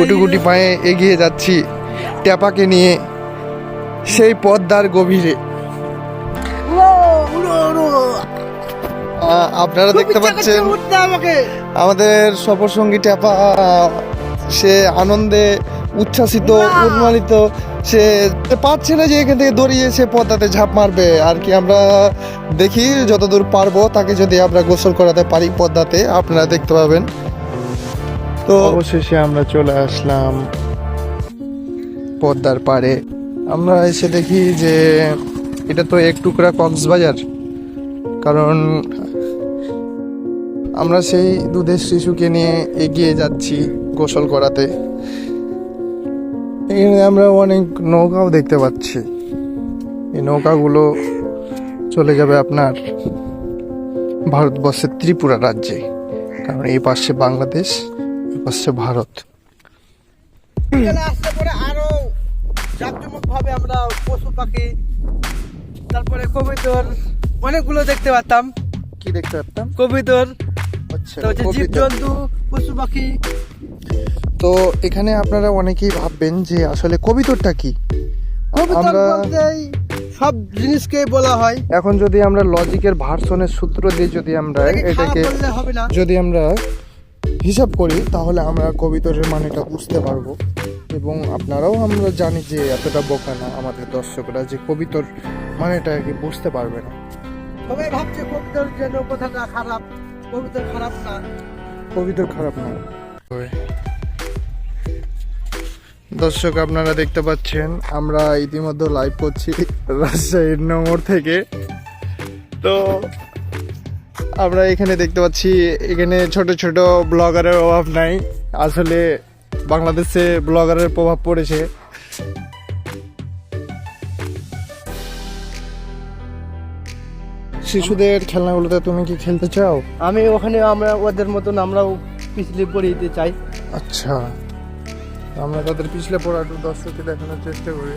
গুটি গুটি পায়ে এগিয়ে যাচ্ছি ট্যাপাকে নিয়ে। সেই পদ্মার গভীরে। আপনারা দেখতে পাচ্ছেন আমাদের সফর সঙ্গী ট্যাপা সে আনন্দে উচ্ছ্বাসিত উন্মালিত সে পারছে না যে এখান থেকে দড়িয়ে সে পদ্মাতে ঝাঁপ মারবে। আর কি আমরা দেখি যতদূর পারব তাকে যদি আমরা গোসল করাতে পারি পদ্মাতে আপনারা দেখতে পাবেন। তো অবশেষে আমরা চলে আসলাম পদ্মার পাড়ে। আমরা এসে দেখি যে এটা তো এক টুকরা কক্সবাজার, কারণ আমরা সেই দুধের শিশুকে নিয়ে এগিয়ে যাচ্ছি গোসল করাতে। এখানে আমরা অনেক নৌকাও দেখতে পাচ্ছি। এই নৌকাগুলো চলে যাবে আপনার ভারতবর্ষের ত্রিপুরা রাজ্যে, কারণ এই পাশে বাংলাদেশ। পাশে ভারত। বিকেলে আসলে পরে আরও জাঁকজমক ভাবে আমরা পশু পাখি তারপরে কবিতর অনেকগুলো দেখতে পারতাম। কি দেখতে পারতাম? কবিতর আচ্ছা পশু পাখি। তো এখানে আপনারা অনেকেই ভাববেন যে আসলে কবিতরটা কি? আমরা- সব জিনিসকে বলা হয়। এখন যদি আমরা লজিকের ভার্সনের সূত্র দিয়ে যদি আমরা এটাকে যদি আমরা হিসাব করি তাহলে আমরা কবিতরের মানেটা বুঝতে পারব। এবং আপনারাও আমরা জানি যে এতটা বোকা না আমাদের দর্শকরা যে কবিতর মানেটা কি বুঝতে পারবে না। সবাই ভাবছে কবিতর যেন কথাটা খারাপ কবিতর খারাপ না। কবিতর খারাপ না। দর্শক আপনারা দেখতে পাচ্ছেন আমরা ইতিমধ্যে লাইভ করছি রাজশাহীর নগর থেকে। তো আমরা এখানে দেখতে পাচ্ছি এখানে ছোট ছোট ব্লগারের অভাব নাই। আসলে বাংলাদেশে ব্লগারের প্রভাব পড়েছে। শিশুদের খেলনাগুলোতে তুমি কি খেলতে চাও? আমি ওখানে আমরা ওদের মতন আমরাও পিছলে পড়ে দিতে চাই। আচ্ছা। আমরা তাদের পিছলে পড়া একটু দর্শককে দেখানোর চেষ্টা করি।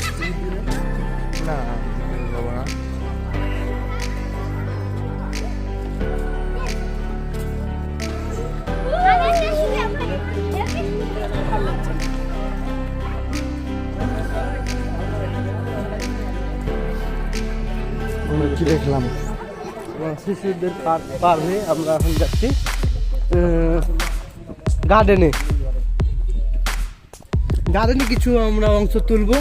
কি দেখলাম? শিশুদের পার পার হয়ে আমরা এখন যাচ্ছি গার্ডেনে গার্ডেনে কিছু আমরা অংশ তুলবো।